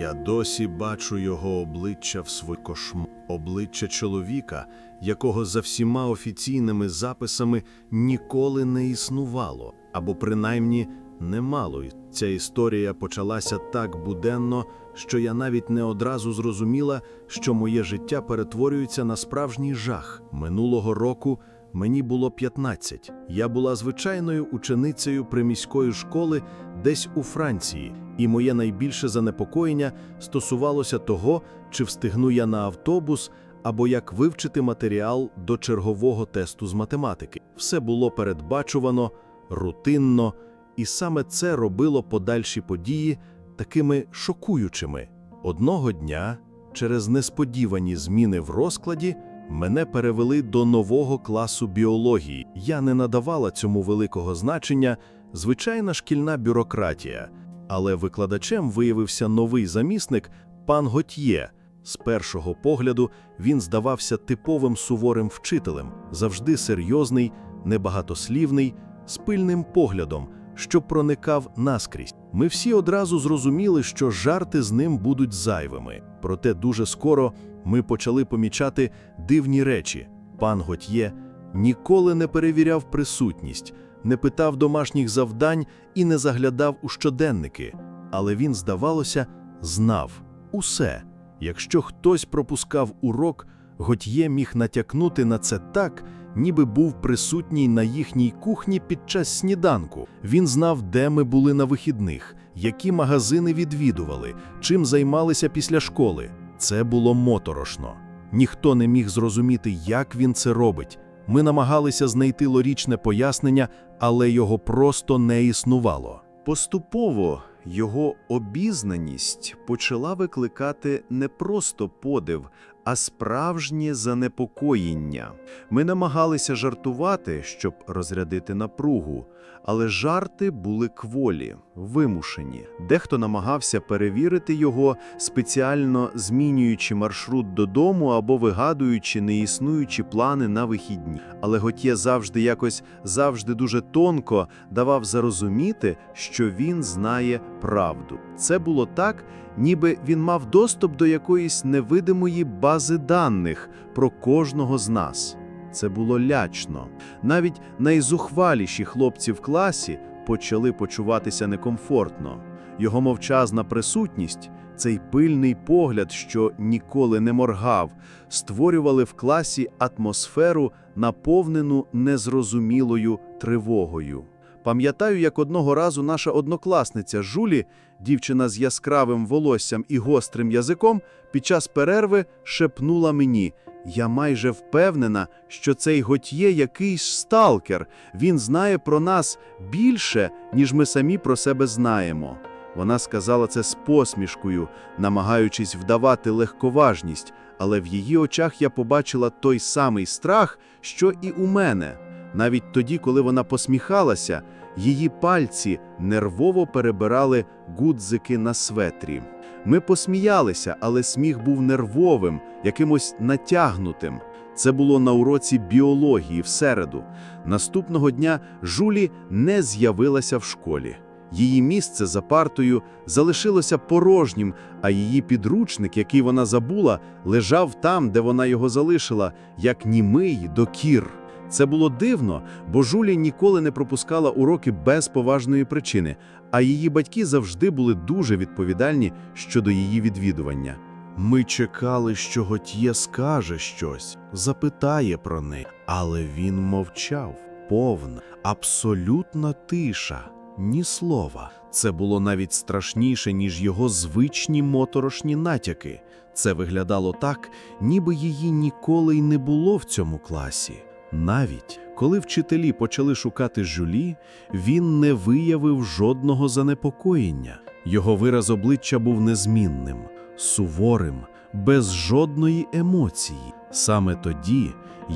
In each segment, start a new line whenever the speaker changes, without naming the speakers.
Я досі бачу його обличчя в свій кошму, обличчя чоловіка, якого за всіма офіційними записами ніколи не існувало, або принаймні не мало. Ця історія почалася так буденно, що я навіть не одразу зрозуміла, що моє життя перетворюється на справжній жах. Минулого року мені було 15. Я була звичайною ученицею приміської школи десь у Франції, і моє найбільше занепокоєння стосувалося того, чи встигну я на автобус або як вивчити матеріал до чергового тесту з математики. Все було передбачувано, рутинно, і саме це робило подальші події такими шокуючими. Одного дня, через несподівані зміни в розкладі, мене перевели до нового класу біології. Я не надавала цьому великого значення, звичайна шкільна бюрократія. Але викладачем виявився новий замісник пан Готьє. З першого погляду він здавався типовим суворим вчителем, завжди серйозний, небагатослівний, з пильним поглядом, що проникав наскрізь. Ми всі одразу зрозуміли, що жарти з ним будуть зайвими. Проте дуже скоро ми почали помічати дивні речі. Пан Готьє ніколи не перевіряв присутність, не питав домашніх завдань і не заглядав у щоденники. Але він, здавалося, знав усе. Якщо хтось пропускав урок, Готьє міг натякнути на це так, ніби був присутній на їхній кухні під час сніданку. Він знав, де ми були на вихідних, які магазини відвідували, чим займалися після школи. Це було моторошно. Ніхто не міг зрозуміти, як він це робить. Ми намагалися знайти логічне пояснення, але його просто не існувало.
Поступово його обізнаність почала викликати не просто подив, а справжнє занепокоєння. Ми намагалися жартувати, щоб розрядити напругу, але жарти були кволі, вимушені. Дехто намагався перевірити його, спеціально змінюючи маршрут додому або вигадуючи неіснуючі плани на вихідні. Але Готє завжди якось завжди дуже тонко давав зарозуміти, що він знає правду. Це було так, ніби він мав доступ до якоїсь невидимої бази даних про кожного з нас. Це було лячно. Навіть найзухваліші хлопці в класі почали почуватися некомфортно. Його мовчазна присутність, цей пильний погляд, що ніколи не моргав, створювали в класі атмосферу, наповнену незрозумілою тривогою. Пам'ятаю, як одного разу наша однокласниця Жулі, дівчина з яскравим волоссям і гострим язиком, під час перерви шепнула мені: Я майже впевнена, що цей Готьє якийсь сталкер. Він знає про нас більше, ніж ми самі про себе знаємо. Вона сказала це з посмішкою, намагаючись вдавати легковажність, але в її очах я побачила той самий страх, що і у мене. Навіть тоді, коли вона посміхалася, її пальці нервово перебирали гудзики на светрі. Ми посміялися, але сміх був нервовим, якимось натягнутим. Це було на уроці біології в середу. Наступного дня Жулі не з'явилася в школі. Її місце за партою залишилося порожнім, а її підручник, який вона забула, лежав там, де вона його залишила, як німий докір. Це було дивно, бо Жулі ніколи не пропускала уроки без поважної причини, а її батьки завжди були дуже відповідальні щодо її відвідування.
Ми чекали, що Готьє скаже щось, запитає про неї, але він мовчав. Повна, абсолютна тиша, ні слова. Це було навіть страшніше, ніж його звичні моторошні натяки. Це виглядало так, ніби її ніколи й не було в цьому класі. Навіть коли вчителі почали шукати Жюлі, він не виявив жодного занепокоєння. Його вираз обличчя був незмінним, суворим, без жодної емоції. Саме тоді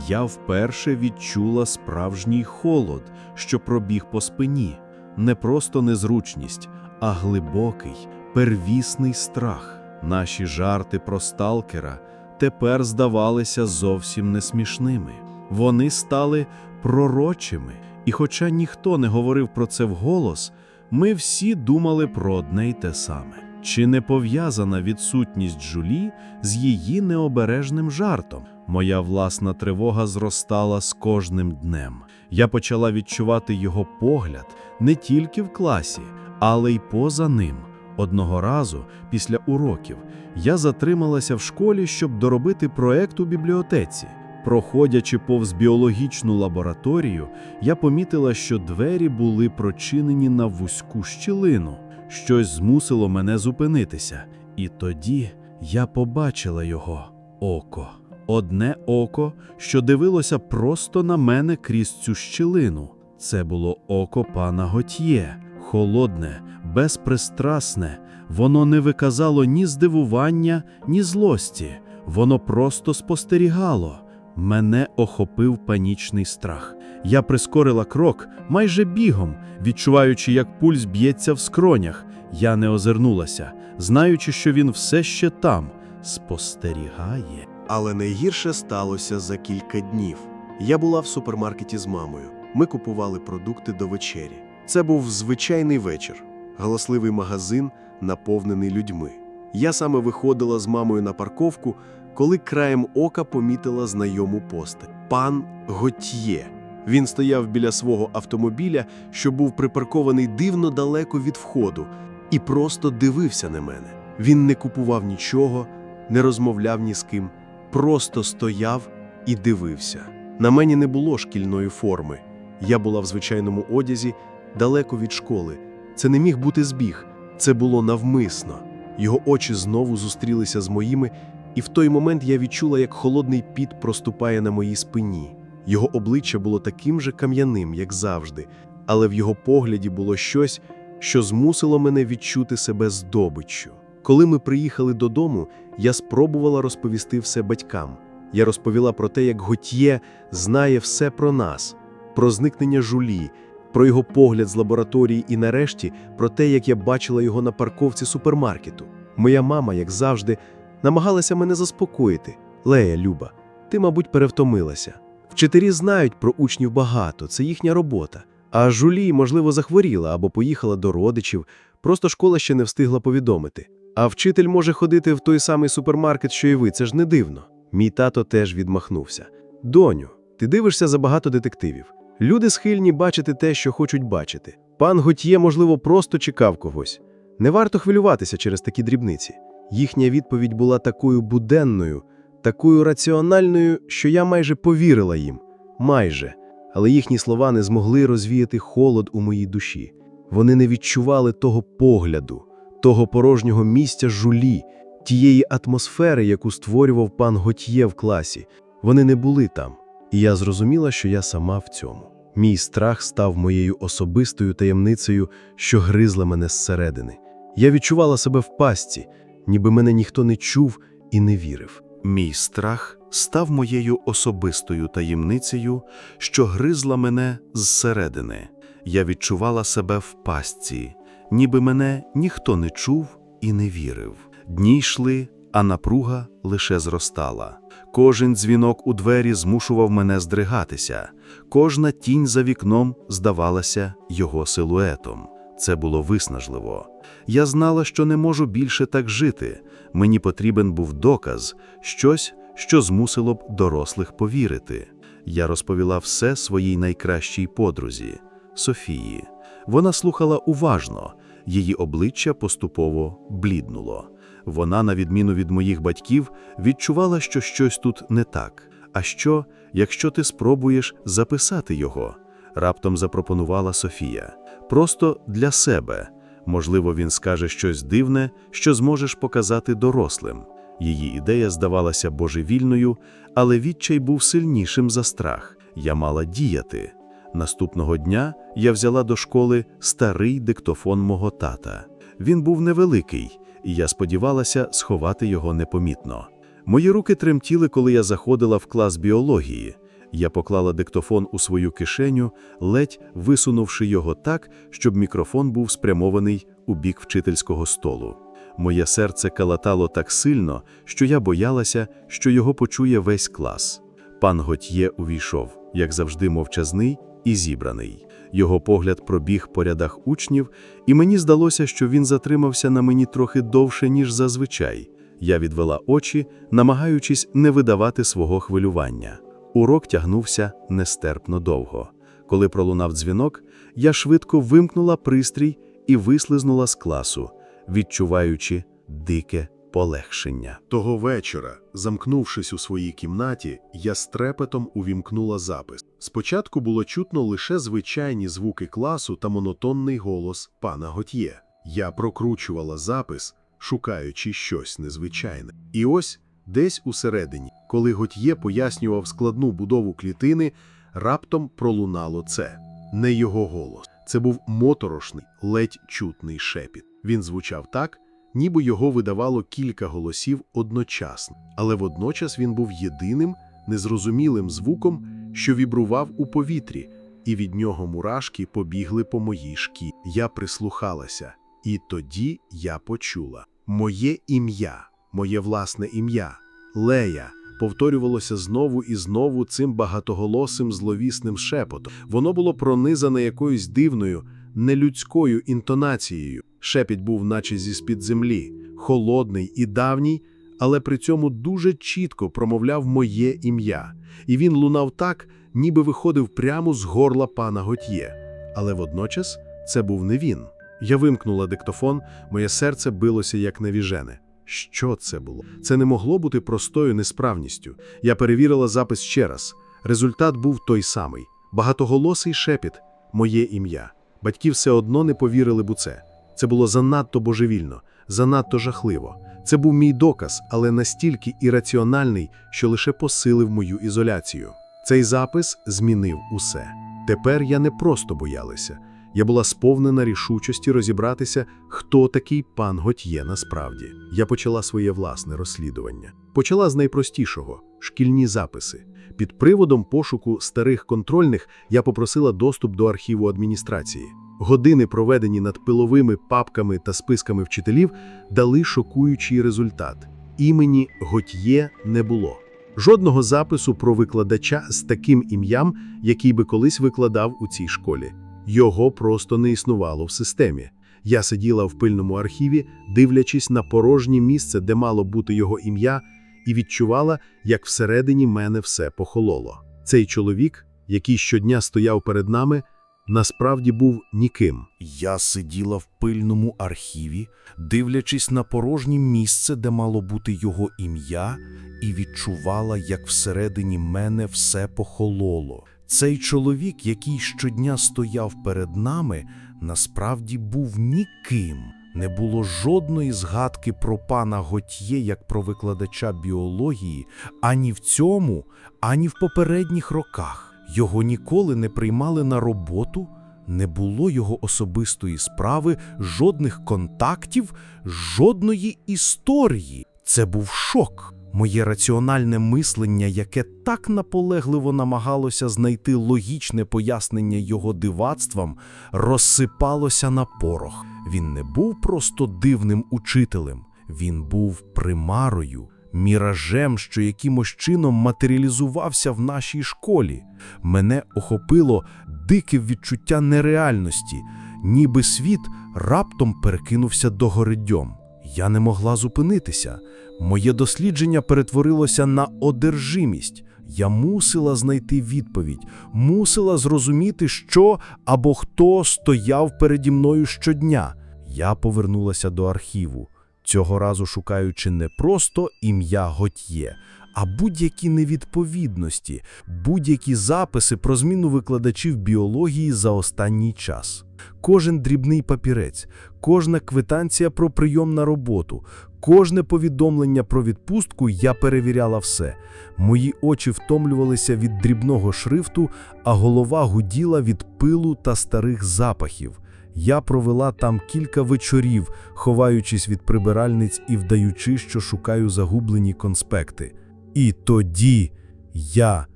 я вперше відчула справжній холод, що пробіг по спині, не просто незручність, а глибокий, первісний страх. Наші жарти про сталкера тепер здавалися зовсім не смішними. Вони стали пророчими, і хоча ніхто не говорив про це вголос, ми всі думали про одне й те саме. Чи не пов'язана відсутність Жулі з її необережним жартом? Моя власна тривога зростала з кожним днем. Я почала відчувати його погляд не тільки в класі, але й поза ним. Одного разу, після уроків, я затрималася в школі, щоб доробити проект у бібліотеці. Проходячи повз біологічну лабораторію, я помітила, що двері були прочинені на вузьку щілину. Щось змусило мене зупинитися, і тоді я побачила його око. Одне око, що дивилося просто на мене крізь цю щілину. Це було око пана Готьє, холодне, безпристрасне. Воно не виказало ні здивування, ні злості. Воно просто спостерігало. Мене охопив панічний страх. Я прискорила крок майже бігом, відчуваючи, як пульс б'ється в скронях. Я не озирнулася, знаючи, що він все ще там спостерігає.
Але найгірше сталося за кілька днів. Я була в супермаркеті з мамою. Ми купували продукти до вечері. Це був звичайний вечір, галасливий магазин, наповнений людьми. Я саме виходила з мамою на парковку, коли краєм ока помітила знайому постать пан Готьє. Він стояв біля свого автомобіля, що був припаркований дивно далеко від входу, і просто дивився на мене. Він не купував нічого, не розмовляв ні з ким, просто стояв і дивився. На мені не було шкільної форми. Я була в звичайному одязі, далеко від школи. Це не міг бути збіг, це було навмисно. Його очі знову зустрілися з моїми, і в той момент я відчула, як холодний піт проступає на моїй спині. Його обличчя було таким же кам'яним, як завжди, але в його погляді було щось, що змусило мене відчути себе здобиччю. Коли ми приїхали додому, я спробувала розповісти все батькам. Я розповіла про те, як Готьє знає все про нас, про зникнення жулі, про його погляд з лабораторії і нарешті про те, як я бачила його на парковці супермаркету. Моя мама, як завжди, намагалася мене заспокоїти. Лея, Люба, ти, мабуть, перевтомилася. Вчителі знають про учнів багато, це їхня робота. А жулі, можливо, захворіла або поїхала до родичів, просто школа ще не встигла повідомити. А вчитель може ходити в той самий супермаркет, що і ви, це ж не дивно. Мій тато теж відмахнувся. Доню, ти дивишся забагато детективів. Люди схильні бачити те, що хочуть бачити. Пан Готьє, можливо, просто чекав когось. Не варто хвилюватися через такі дрібниці. Їхня відповідь була такою буденною, такою раціональною, що я майже повірила їм. Майже. Але їхні слова не змогли розвіяти холод у моїй душі. Вони не відчували того погляду, того порожнього місця жулі, тієї атмосфери, яку створював пан Готьє в класі. Вони не були там. І я зрозуміла, що я сама в цьому. Мій страх став моєю особистою таємницею, що гризла мене зсередини. Я відчувала себе в пастці, ніби мене ніхто не чув і не вірив.
Мій страх став моєю особистою таємницею, що гризла мене зсередини. Я відчувала себе в пастці, ніби мене ніхто не чув і не вірив. Дні йшли, а напруга лише зростала. Кожен дзвінок у двері змушував мене здригатися, кожна тінь за вікном здавалася його силуетом. Це було виснажливо. Я знала, що не можу більше так жити. Мені потрібен був доказ, щось, що змусило б дорослих повірити. Я розповіла все своїй найкращій подрузі Софії. Вона слухала уважно, її обличчя поступово бліднуло. Вона, на відміну від моїх батьків, відчувала, що щось тут не так. А що, якщо ти спробуєш записати його? Раптом запропонувала Софія. Просто для себе. Можливо, він скаже щось дивне, що зможеш показати дорослим. Її ідея здавалася божевільною, але відчай був сильнішим за страх. Я мала діяти. Наступного дня я взяла до школи старий диктофон мого тата. Він був невеликий, і я сподівалася сховати його непомітно. Мої руки тремтіли, коли я заходила в клас біології. Я поклала диктофон у свою кишеню, ледь висунувши його так, щоб мікрофон був спрямований у бік вчительського столу. Моє серце калатало так сильно, що я боялася, що його почує весь клас. Пан Готьє увійшов, як завжди, мовчазний
і зібраний. Його погляд пробіг по рядах учнів, і мені здалося, що він затримався на мені трохи довше, ніж зазвичай. Я відвела очі, намагаючись не видавати свого хвилювання. Урок тягнувся нестерпно довго. Коли пролунав дзвінок, я швидко вимкнула пристрій і вислизнула з класу, відчуваючи дике полегшення.
Того вечора, замкнувшись у своїй кімнаті, я з трепетом увімкнула запис. Спочатку було чутно лише звичайні звуки класу та монотонний голос пана Готьє. Я прокручувала запис, шукаючи щось незвичайне. І ось десь усередині, коли Готьє пояснював складну будову клітини, раптом пролунало це. Не його голос. Це був моторошний, ледь чутний шепіт. Він звучав так, ніби його видавало кілька голосів одночасно, але водночас він був єдиним, незрозумілим звуком, що вібрував у повітрі, і від нього мурашки побігли по моїй шкі. Я прислухалася, і тоді я почула моє ім'я, моє власне ім'я, Лея. Повторювалося знову і знову цим багатоголосим зловісним шепотом. Воно було пронизане якоюсь дивною, нелюдською інтонацією. Шепіт був, наче зі з-під землі, холодний і давній, але при цьому дуже чітко промовляв моє ім'я, і він лунав так, ніби виходив прямо з горла пана Готьє. Але водночас це був не він. Я вимкнула диктофон, моє серце билося як навіжене. Що це було? Це не могло бути простою несправністю. Я перевірила запис ще раз. Результат був той самий: багатоголосий шепіт, моє ім'я. Батьки все одно не повірили б у це. Це було занадто божевільно, занадто жахливо. Це був мій доказ, але настільки ірраціональний, що лише посилив мою ізоляцію. Цей запис змінив усе. Тепер я не просто боялася. Я була сповнена рішучості розібратися, хто такий пан Готьє насправді. Я почала своє власне розслідування. Почала з найпростішого шкільні записи. Під приводом пошуку старих контрольних я попросила доступ до архіву адміністрації. Години, проведені над пиловими папками та списками вчителів, дали шокуючий результат. Імені Готьє не було. Жодного запису про викладача з таким ім'ям, який би колись викладав у цій школі. Його просто не існувало в системі. Я сиділа в пильному архіві, дивлячись на порожнє місце, де мало бути його ім'я, і відчувала, як всередині мене все похололо. Цей чоловік, який щодня стояв перед нами, насправді був ніким.
Я сиділа в пильному архіві, дивлячись на порожнє місце, де мало бути його ім'я, і відчувала, як всередині мене все похололо. Цей чоловік, який щодня стояв перед нами, насправді був ніким. Не було жодної згадки про пана Готьє як про викладача біології ані в цьому, ані в попередніх роках. Його ніколи не приймали на роботу, не було його особистої справи, жодних контактів, жодної історії. Це був шок. Моє раціональне мислення, яке так наполегливо намагалося знайти логічне пояснення його дивацтвам, розсипалося на порох. Він не був просто дивним учителем, він був примарою, міражем, що якимось чином матеріалізувався в нашій школі. Мене охопило дике відчуття нереальності, ніби світ раптом перекинувся до горидьом. Я не могла зупинитися. Моє дослідження перетворилося на одержимість. Я мусила знайти відповідь, мусила зрозуміти, що або хто стояв переді мною щодня. Я повернулася до архіву, цього разу шукаючи не просто ім'я Готьє, а будь-які невідповідності, будь-які записи про зміну викладачів біології за останній час. Кожен дрібний папірець, кожна квитанція про прийом на роботу, кожне повідомлення про відпустку я перевіряла все. Мої очі втомлювалися від дрібного шрифту, а голова гуділа від пилу та старих запахів. Я провела там кілька вечорів, ховаючись від прибиральниць і вдаючи, що шукаю загублені конспекти. І тоді я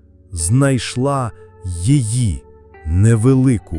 знайшла її невелику,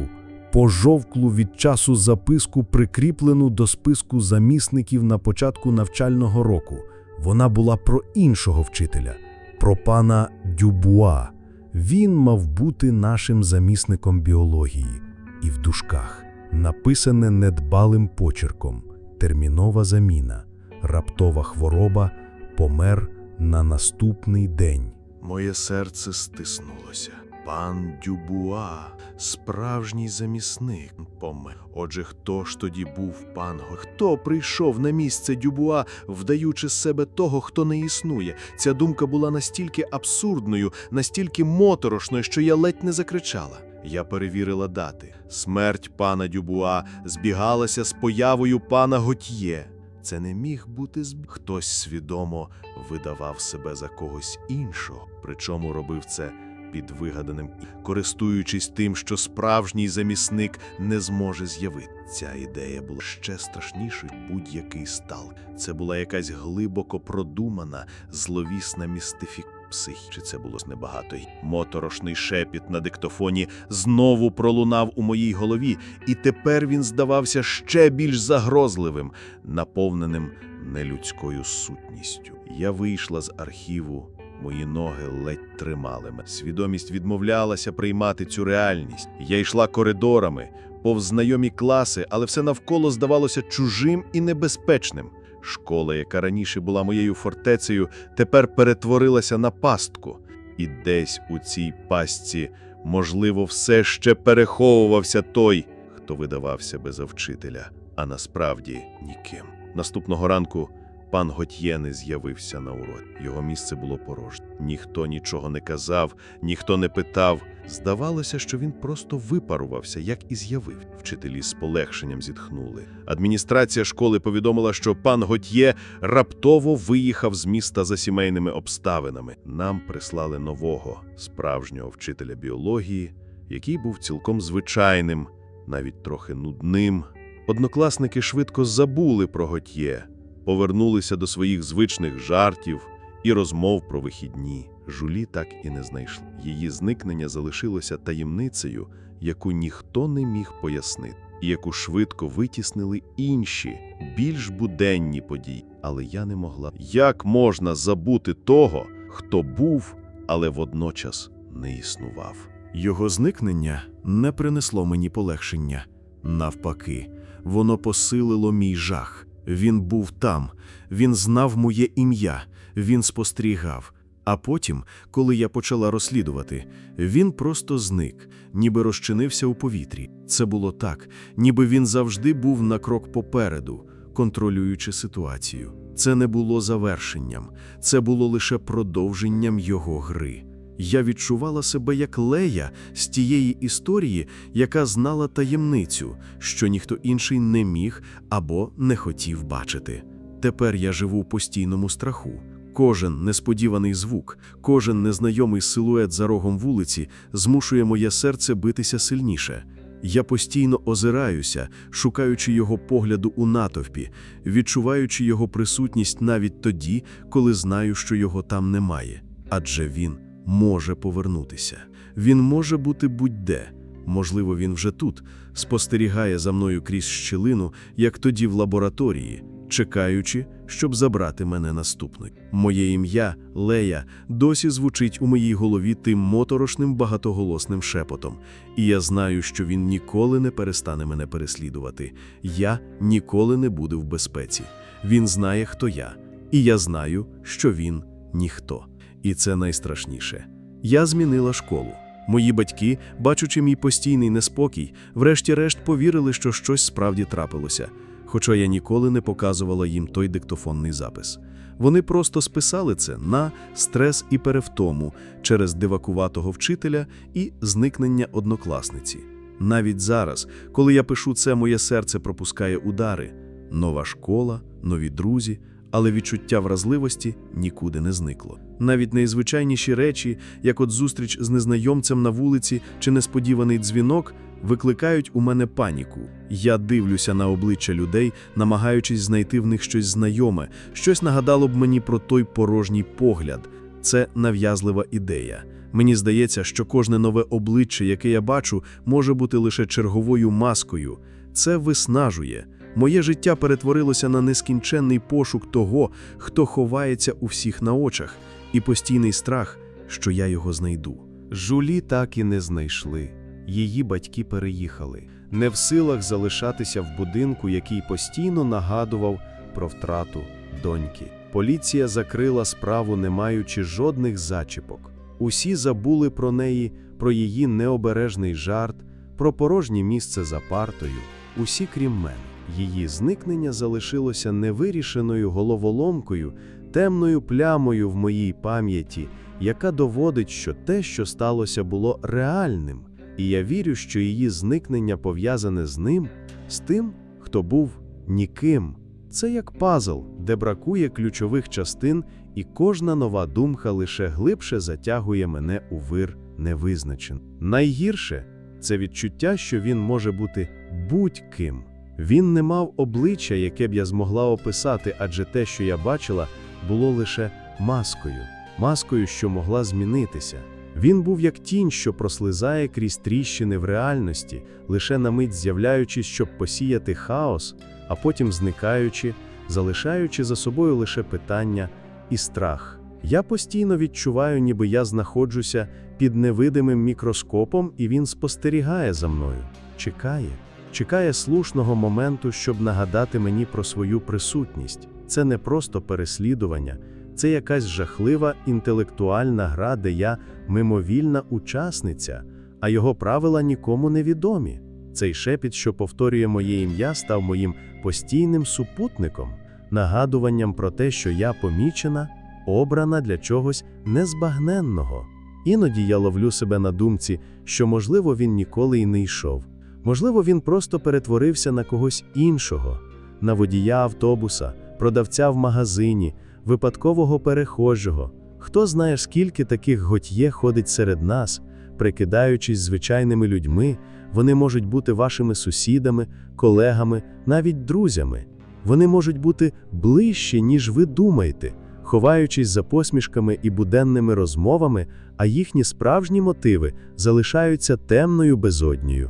пожовклу від часу записку, прикріплену до списку замісників на початку навчального року. Вона була про іншого вчителя, про пана Дюбуа. Він мав бути нашим замісником біології. І в дужках написане недбалим почерком термінова заміна, раптова хвороба, помер на наступний день.
Моє серце стиснулося. Пан Дюбуа, справжній замісник, помер. Отже, хто ж тоді був пан? Хто прийшов на місце Дюбуа, вдаючи з себе того, хто не існує? Ця думка була настільки абсурдною, настільки моторошною, що я ледь не закричала. Я перевірила дати. Смерть пана Дюбуа збігалася з появою пана Готьє. Це не міг бути збіг. Хтось свідомо видавав себе за когось іншого, причому робив це під вигаданим користуючись тим, що справжній замісник не зможе з'явити. Ця ідея була ще страшнішою будь-який стал. Це була якась глибоко продумана, зловісна містифік. Псих, чи це було небагато моторошний шепіт на диктофоні знову пролунав у моїй голові, і тепер він здавався ще більш загрозливим, наповненим нелюдською сутністю. Я вийшла з архіву, мої ноги ледь тримали мене. Свідомість відмовлялася приймати цю реальність. Я йшла коридорами, повз знайомі класи, але все навколо здавалося чужим і небезпечним. Школа, яка раніше була моєю фортецею, тепер перетворилася на пастку. І десь у цій пастці, можливо, все ще переховувався той, хто видавав себе за вчителя, а насправді ніким. Наступного ранку пан Готьє не з'явився на уроці. Його місце було порожнє. Ніхто нічого не казав, ніхто не питав. Здавалося, що він просто випарувався, як і з'явив. Вчителі з полегшенням зітхнули. Адміністрація школи повідомила, що пан Готьє раптово виїхав з міста за сімейними обставинами. Нам прислали нового справжнього вчителя біології, який був цілком звичайним, навіть трохи нудним. Однокласники швидко забули про Готьє, повернулися до своїх звичних жартів і розмов про вихідні. Жулі так і не знайшли. Її зникнення залишилося таємницею, яку ніхто не міг пояснити, і яку швидко витіснили інші, більш буденні події. Але я не могла. Як можна забути того, хто був, але водночас не існував?
Його зникнення не принесло мені полегшення. Навпаки, воно посилило мій жах. Він був там, він знав моє ім'я, він спостерігав. А потім, коли я почала розслідувати, він просто зник, ніби розчинився у повітрі. Це було так, ніби він завжди був на крок попереду, контролюючи ситуацію. Це не було завершенням, це було лише продовженням його гри. Я відчувала себе як Лея з тієї історії, яка знала таємницю, що ніхто інший не міг або не хотів бачити. Тепер я живу в постійному страху. Кожен несподіваний звук, кожен незнайомий силует за рогом вулиці змушує моє серце битися сильніше. Я постійно озираюся, шукаючи його погляду у натовпі, відчуваючи його присутність навіть тоді, коли знаю, що його там немає. Адже він може повернутися. Він може бути будь-де. Можливо, він вже тут, спостерігає за мною крізь щілину, як тоді в лабораторії, чекаючи, щоб забрати мене наступною. Моє ім'я Лея досі звучить у моїй голові тим моторошним багатоголосним шепотом, і я знаю, що він ніколи не перестане мене переслідувати. Я ніколи не буду в безпеці. Він знає, хто я, і я знаю, що він ніхто. І це найстрашніше. Я змінила школу. Мої батьки, бачучи мій постійний неспокій, врешті-решт повірили, що щось справді трапилося, хоча я ніколи не показувала їм той диктофонний запис. Вони просто списали це на стрес і перевтому через дивакуватого вчителя і зникнення однокласниці. Навіть зараз, коли я пишу це, моє серце пропускає удари. Нова школа, нові друзі, але відчуття вразливості нікуди не зникло. Навіть найзвичайніші речі, як от зустріч з незнайомцем на вулиці чи несподіваний дзвінок, викликають у мене паніку. Я дивлюся на обличчя людей, намагаючись знайти в них щось знайоме, щось нагадало б мені про той порожній погляд. Це нав'язлива ідея. Мені здається, що кожне нове обличчя, яке я бачу, може бути лише черговою маскою. Це виснажує. Моє життя перетворилося на нескінченний пошук того, хто ховається у всіх на очах, і постійний страх, що я його знайду.
Жулі так і не знайшли. Її батьки переїхали, не в силах залишатися в будинку, який постійно нагадував про втрату доньки. Поліція закрила справу, не маючи жодних зачіпок. Усі забули про неї, про її необережний жарт, про порожнє місце за партою. Усі, крім мене. Її зникнення залишилося невирішеною головоломкою, темною плямою в моїй пам'яті, яка доводить, що те, що сталося, було реальним. І я вірю, що її зникнення пов'язане з ним, з тим, хто був ніким. Це як пазл, де бракує ключових частин, і кожна нова думка лише глибше затягує мене у вир невизначен. Найгірше це відчуття, що він може бути будь-ким. Він не мав обличчя, яке б я змогла описати, адже те, що я бачила, було лише маскою, маскою, що могла змінитися. Він був як тінь, що прослизає крізь тріщини в реальності, лише на мить з'являючись, щоб посіяти хаос, а потім зникаючи, залишаючи за собою лише питання і страх. Я постійно відчуваю, ніби я знаходжуся під невидимим мікроскопом, і він спостерігає за мною, чекає, чекає слушного моменту, щоб нагадати мені про свою присутність. Це не просто переслідування, це якась жахлива інтелектуальна гра, де я мимовільна учасниця, а його правила нікому не відомі. Цей шепіт, що повторює моє ім'я, став моїм постійним супутником, нагадуванням про те, що я помічена, обрана для чогось незбагненного. Іноді я ловлю себе на думці, що, можливо, він ніколи й не йшов. Можливо, він просто перетворився на когось іншого, на водія автобуса, продавця в магазині, випадкового перехожого. Хто знає, скільки таких готьє ходить серед нас, прикидаючись звичайними людьми, вони можуть бути вашими сусідами, колегами, навіть друзями. Вони можуть бути ближче, ніж ви думаєте, ховаючись за посмішками і буденними розмовами, а їхні справжні мотиви залишаються темною безоднею.